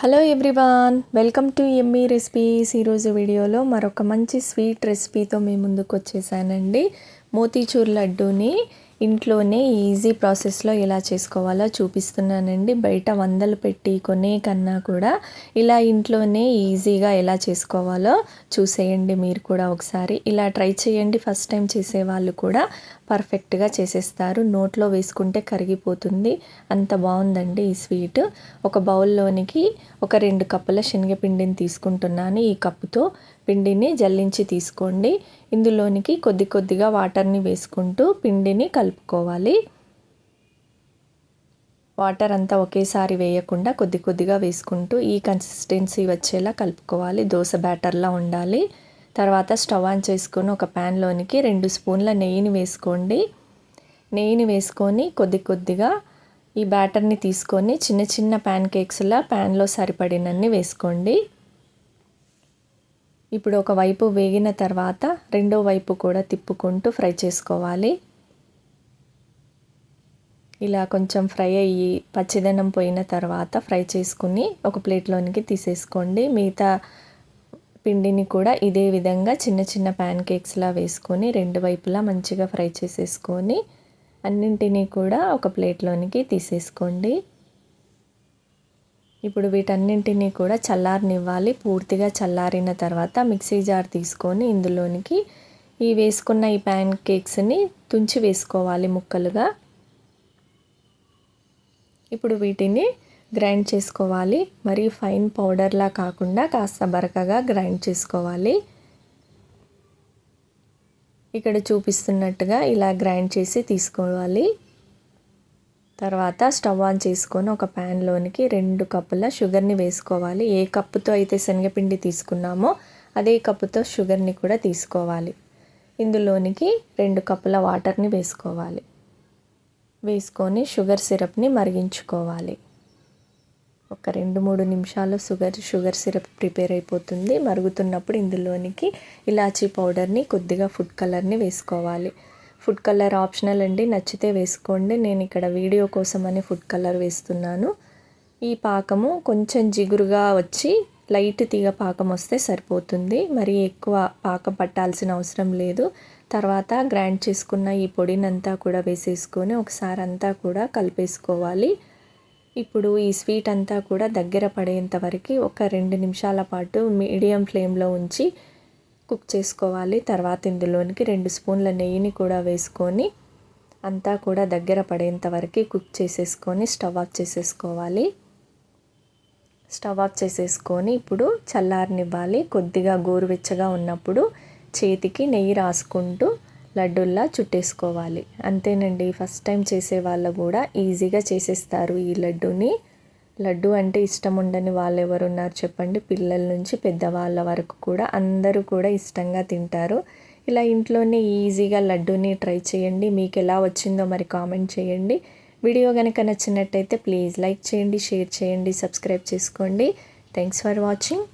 Hello everyone welcome to Emmy recipes ఈరోజు వీడియోలో మరొక మంచి స్వీట్ రెసిపీతో మీ ముందుకు వచ్చేసానండి. మోతీచూర్ లడ్డూని ఇంట్లోనే ఈజీ ప్రాసెస్లో ఎలా చేసుకోవాలో చూపిస్తున్నానండి. బయట వందలు పెట్టి కొనే కన్నా కూడా ఇలా ఇంట్లోనే ఈజీగా ఎలా చేసుకోవాలో చూసేయండి మీరు కూడా ఒకసారి. ఇలా ట్రై చేయండి. ఫస్ట్ టైం చేసే వాళ్ళు కూడా పర్ఫెక్ట్గా చేసేస్తారు. నోట్లో వేసుకుంటే కరిగిపోతుంది. అంత బాగుందండి ఈ స్వీట్. ఒక బౌల్లోనికి ఒక రెండు కప్పుల శనగపిండిని తీసుకుంటున్నాను. ఈ కప్పుతో పిండిని జల్లించి తీసుకోండి. ఇందులోనికి కొద్ది కొద్దిగా వాటర్ని వేసుకుంటూ పిండిని కలుపుకోవాలి. వాటర్ అంతా ఒకేసారి వేయకుండా కొద్ది కొద్దిగా వేసుకుంటూ ఈ కన్సిస్టెన్సీ వచ్చేలా కలుపుకోవాలి. దోశ బ్యాటర్లా ఉండాలి. తర్వాత స్టవ్ ఆన్ చేసుకొని ఒక ప్యాన్లోనికి రెండు స్పూన్ల నెయ్యిని వేసుకోండి. నెయ్యిని వేసుకొని కొద్ది కొద్దిగా ఈ బ్యాటర్ని తీసుకొని చిన్న చిన్న ప్యాన్ కేక్స్లా ప్యాన్లో సరిపడినన్ని వేసుకోండి. ఇప్పుడు ఒక వైపు వేగిన తర్వాత రెండో వైపు కూడా తిప్పుకుంటూ ఫ్రై చేసుకోవాలి. ఇలా కొంచెం ఫ్రై అయ్యి పచ్చిదనం పోయిన తర్వాత ఫ్రై చేసుకుని ఒక ప్లేట్లోనికి తీసేసుకోండి. మిగతా పిండిని కూడా ఇదే విధంగా చిన్న చిన్న ప్యాన్ కేక్స్లా వేసుకొని రెండు వైపులా మంచిగా ఫ్రై చేసేసుకొని అన్నింటినీ కూడా ఒక ప్లేట్లోనికి తీసేసుకోండి. ఇప్పుడు వీటన్నింటినీ కూడా చల్లారనివ్వాలి. పూర్తిగా చల్లారిన తర్వాత మిక్సీ జార్ తీసుకొని ఇందులోనికి ఈ వేసుకున్న ఈ ప్యాన్ కేక్స్ని తుంచి వేసుకోవాలి ముక్కలుగా. ఇప్పుడు వీటిని గ్రైండ్ చేసుకోవాలి. మరి ఫైన్ పౌడర్లా కాకుండా కాస్త బరకగా గ్రైండ్ చేసుకోవాలి. ఇక్కడ చూపిస్తున్నట్టుగా ఇలా గ్రైండ్ చేసి తీసుకోవాలి. తర్వాత స్టవ్ ఆన్ చేసుకొని ఒక ప్యాన్లోనికి రెండు కప్పుల షుగర్ని వేసుకోవాలి. ఏ కప్పుతో అయితే శనగపిండి తీసుకున్నామో అదే కప్పుతో షుగర్ని కూడా తీసుకోవాలి. ఇందులోనికి రెండు కప్పుల వాటర్ని వేసుకోవాలి. వేసుకొని షుగర్ సిరప్ని మరిగించుకోవాలి. ఒక రెండు మూడు నిమిషాలు షుగర్ షుగర్ సిరప్ ప్రిపేర్ అయిపోతుంది. మరుగుతున్నప్పుడు ఇందులోనికి ఇలాచీ పౌడర్ని కొద్దిగా ఫుడ్ కలర్ని వేసుకోవాలి. ఫుడ్ కలర్ ఆప్షనల్ అండి నచ్చితే వేసుకోండి. నేను ఇక్కడ వీడియో కోసమని ఫుడ్ కలర్ వేస్తున్నాను. ఈ పాకము కొంచెం జిగురుగా వచ్చి లైట్ తీగ పాకం వస్తే సరిపోతుంది. మరి ఎక్కువ పాకం పట్టాల్సిన అవసరం లేదు. తర్వాత గ్రైండ్ చేసుకున్న ఈ పొడినంతా కూడా వేసేసుకొని ఒకసారి అంతా కూడా కలిపేసుకోవాలి. ఇప్పుడు ఈ స్వీట్ అంతా కూడా దగ్గర పడేంత వరకు ఒక రెండు నిమిషాల పాటు మీడియం ఫ్లేమ్లో ఉంచి కుక్ చేసుకోవాలి. తర్వాత ఇందులోనికి రెండు స్పూన్ల నెయ్యిని కూడా వేసుకొని అంతా కూడా దగ్గర పడేంత వరకు కుక్ చేసేసుకొని స్టవ్ ఆఫ్ చేసేసుకోవాలి. స్టవ్ ఆఫ్ చేసేసుకొని ఇప్పుడు చల్లారనివ్వాలి. కొద్దిగా గోరువెచ్చగా ఉన్నప్పుడు చేతికి నెయ్యి రాసుకుంటూ లడ్డుల్లా చుట్టేసుకోవాలి. అంతేనండి ఫస్ట్ టైం చేసే వాళ్ళు కూడా ఈజీగా చేసేస్తారు ఈ లడ్డుని. లడ్డు అంటే ఇష్టం ఉండని వాళ్ళు ఎవరు ఉన్నారు చెప్పండి. పిల్లల నుంచి పెద్దవాళ్ళ వరకు కూడా అందరూ కూడా ఇష్టంగా తింటారు. ఇలా ఇంట్లోనే ఈజీగా లడ్డూని ట్రై చేయండి. మీకు ఎలా వచ్చిందో మరి కామెంట్ చేయండి. వీడియో కనుక నచ్చినట్టయితే ప్లీజ్ లైక్ చేయండి షేర్ చేయండి సబ్స్క్రైబ్ చేసుకోండి. Thanks for watching